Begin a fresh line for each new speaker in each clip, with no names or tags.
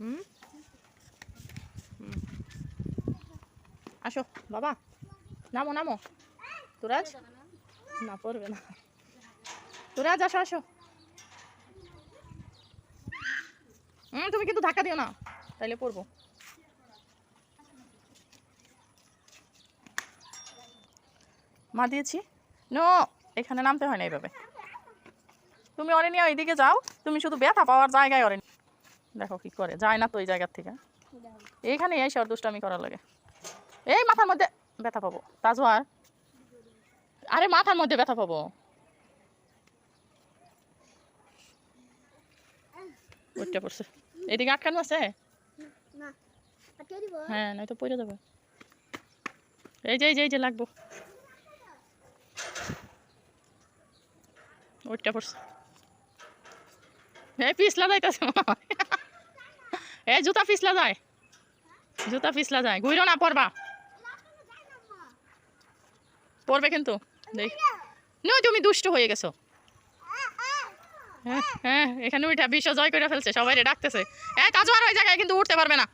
হুম। আসো, বাবা। নামো নামো। তুরাজ? না, পড়বে না। তুরাজ, আসো আসো। হুম, তুমি কিন্তু ধাক্কা দিও না। তাইলে পড়ব। মা দিয়েছি। নো, এখানে নামতে হয় না এইভাবে। তুমি অরে নিয়ে ওইদিকে যাও। তুমি শুধু ব্যথা পাওয়ার জায়গায় অরে দেখো কি করে যায় না তো ওই জায়গার থেকে। এইখানে এই সর দুষ্টামি করার লাগে। এই মাথার মধ্যে ব্যথা পাবো। তাজওয়ার। আরে মাথার মধ্যে ব্যথা পাবো। ওইটা পড়ছে। এদিকে আটকানো আছে? হ্যাঁ নয়তো পড়ে যাবে। এই যে এই যে এই যে লাগবো। ওইটা পড়ছে। এই পিছলা যাইতেছে মনে হয়। এই জুতা পিছলা যায়। জুতা পিছলা যায়। ঘুরো না পড়বা পড়বে কিন্তু। দেখ। নয় তুমি দুষ্ট হয়ে গেছো। হ্যাঁ হ্যাঁ এখানে উঠা, বিশ্ব জয় করে ফেলছে, সবাই ডাকতেছে। এই তাজওয়ার ওই জায়গায় কিন্তু উঠতে পারবে না।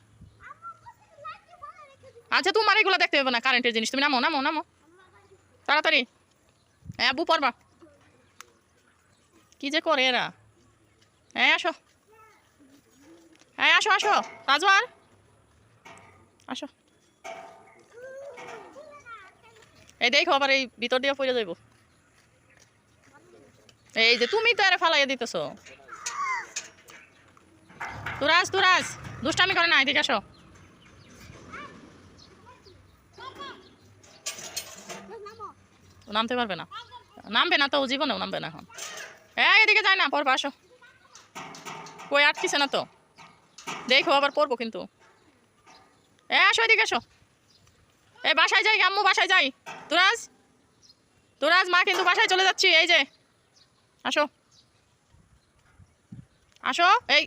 আচ্ছা তোমার এগুলো দেখতে হবে না কারেন্টের জিনিস। তুমি নামো নামো নামো। তাড়াতাড়ি। হ্যাঁ আবু পড়বা কি যে করে এরা। হ্যাঁ আসো। হ্যাঁ আসো আসো। তাজওয়ার আসো। এই দেখো, আবার এই ভিতর দিয়ে পড়ে যাইব। এই যে তুমি তো আরে ফালাইয়া দিতেছ। তুরাজ তুরাজ, দুষ্টামি করে না এদিকে আসো। নামতে পারবে না। নামবে না তো, ও জীবনেও নামবে না এখন। হ্যাঁ এদিকে যায় না, পড়ব, আসো। কই, আটকিছে না তো? দেখো আবার পড়ব কিন্তু। এ, আসো এদিকে আসো। এ, বাসায় যাই, আম্মু বাসায় যাই। তুরাজ? তুরাজ, মা কিন্তু বাসায় চলে যাচ্ছি, এই যে। আসো। আসো, এই।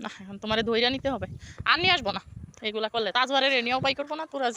না, এখন তোমার ধৈর্য নিতে হবে। আর নিয়ে আসব না। এইগুলা করলে তাজবারের নিয়ে উপায় করব না তুরাজ